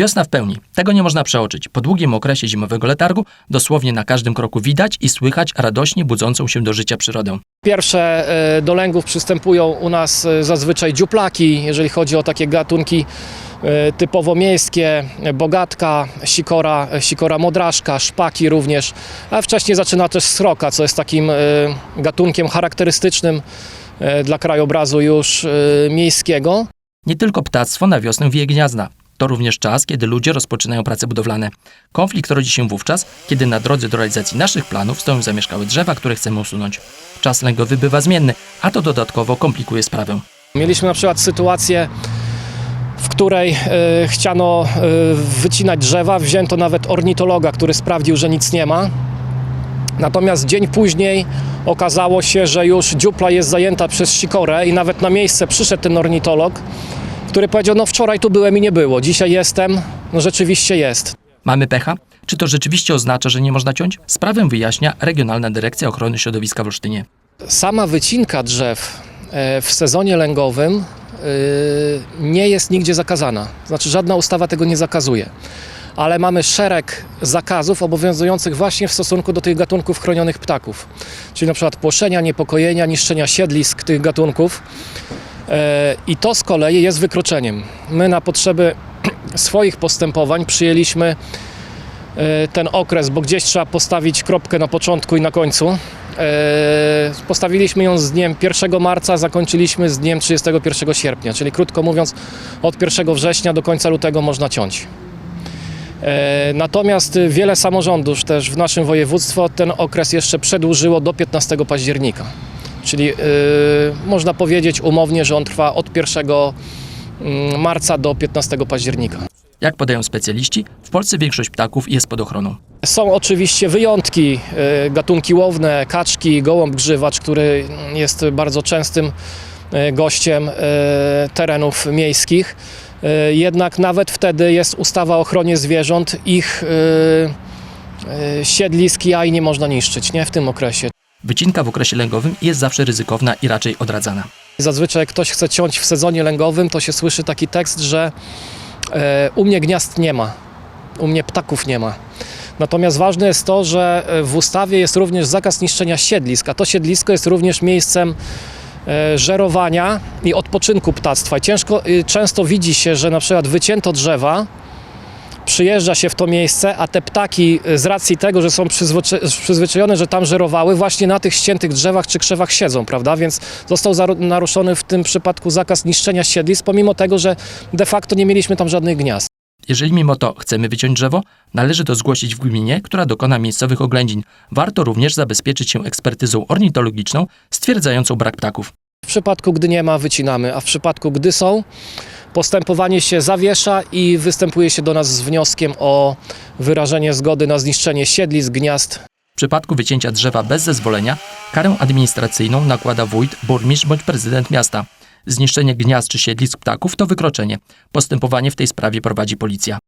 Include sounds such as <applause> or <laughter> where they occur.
Wiosna w pełni. Tego nie można przeoczyć. Po długim okresie zimowego letargu dosłownie na każdym kroku widać i słychać radośnie budzącą się do życia przyrodę. Pierwsze e, do lęgów przystępują u nas e, zazwyczaj dziuplaki, jeżeli chodzi o takie gatunki e, typowo miejskie, bogatka, sikora, sikora modraszka, szpaki również, a wcześniej zaczyna też sroka, co jest takim gatunkiem charakterystycznym dla krajobrazu już miejskiego. Nie tylko ptactwo na wiosnę wije gniazda. To również czas, kiedy ludzie rozpoczynają prace budowlane. Konflikt rodzi się wówczas, kiedy na drodze do realizacji naszych planów stoją zamieszkałe drzewa, które chcemy usunąć. Czas lęgowy bywa zmienny, a to dodatkowo komplikuje sprawę. Mieliśmy na przykład sytuację, w której e, chciano e, wycinać drzewa, wzięto nawet ornitologa, który sprawdził, że nic nie ma. Natomiast dzień później okazało się, że już dziupla jest zajęta przez sikorę i nawet na miejsce przyszedł ten ornitolog, który powiedział, no wczoraj tu byłem i nie było, dzisiaj jestem, no rzeczywiście jest. Mamy pecha? Czy to rzeczywiście oznacza, że nie można ciąć? Sprawę wyjaśnia Regionalna Dyrekcja Ochrony Środowiska w Olsztynie. Sama wycinka drzew e, w sezonie lęgowym e, nie jest nigdzie zakazana. Znaczy żadna ustawa tego nie zakazuje. Ale mamy szereg zakazów obowiązujących właśnie w stosunku do tych gatunków chronionych ptaków. Czyli na przykład płoszenia, niepokojenia, niszczenia siedlisk tych gatunków. E, I to z kolei jest wykroczeniem. My na potrzeby <clears throat> swoich postępowań przyjęliśmy e, ten okres, bo gdzieś trzeba postawić kropkę na początku i na końcu. E, Postawiliśmy ją z dniem 1 marca, zakończyliśmy z dniem 31 sierpnia, czyli krótko mówiąc, od 1 września do końca lutego można ciąć. Natomiast wiele samorządów też w naszym województwie ten okres jeszcze przedłużyło do 15 października. Czyli e, można powiedzieć umownie, że on trwa od 1 mm, marca do 15 października. Jak podają specjaliści, w Polsce większość ptaków jest pod ochroną. Są oczywiście wyjątki, e, gatunki łowne, kaczki, gołąb grzywacz, który jest bardzo częstym e, gościem e, terenów miejskich. Jednak nawet wtedy jest ustawa o ochronie zwierząt, ich siedlisk jaj nie można niszczyć, nie w tym okresie. Wycinka w okresie lęgowym jest zawsze ryzykowna i raczej odradzana. Zazwyczaj jak ktoś chce ciąć w sezonie lęgowym, to się słyszy taki tekst, że e, u mnie gniazd nie ma, u mnie ptaków nie ma. Natomiast ważne jest to, że e, w ustawie jest również zakaz niszczenia siedlisk, a to siedlisko jest również miejscem e, żerowania i odpoczynku ptactwa. I ciężko, y, często widzi się, że na przykład wycięto drzewa, przyjeżdża się w to miejsce, a te ptaki y, z racji tego, że są przyzwycza- przyzwyczajone, że tam żerowały, właśnie na tych ściętych drzewach czy krzewach siedzą, prawda? Więc został naruszony w tym przypadku zakaz niszczenia siedlisk, pomimo tego, że de facto nie mieliśmy tam żadnych gniazd. Jeżeli mimo to chcemy wyciąć drzewo, należy to zgłosić w gminie, która dokona miejscowych oględzin. Warto również zabezpieczyć się ekspertyzą ornitologiczną stwierdzającą brak ptaków. W przypadku, gdy nie ma, wycinamy, a w przypadku, gdy są, postępowanie się zawiesza i występuje się do nas z wnioskiem o wyrażenie zgody na zniszczenie siedlisk, gniazd W przypadku wycięcia drzewa bez zezwolenia karę administracyjną nakłada wójt, burmistrz bądź prezydent miasta. Zniszczenie gniazd czy siedlisk ptaków to wykroczenie. Postępowanie w tej sprawie prowadzi policja.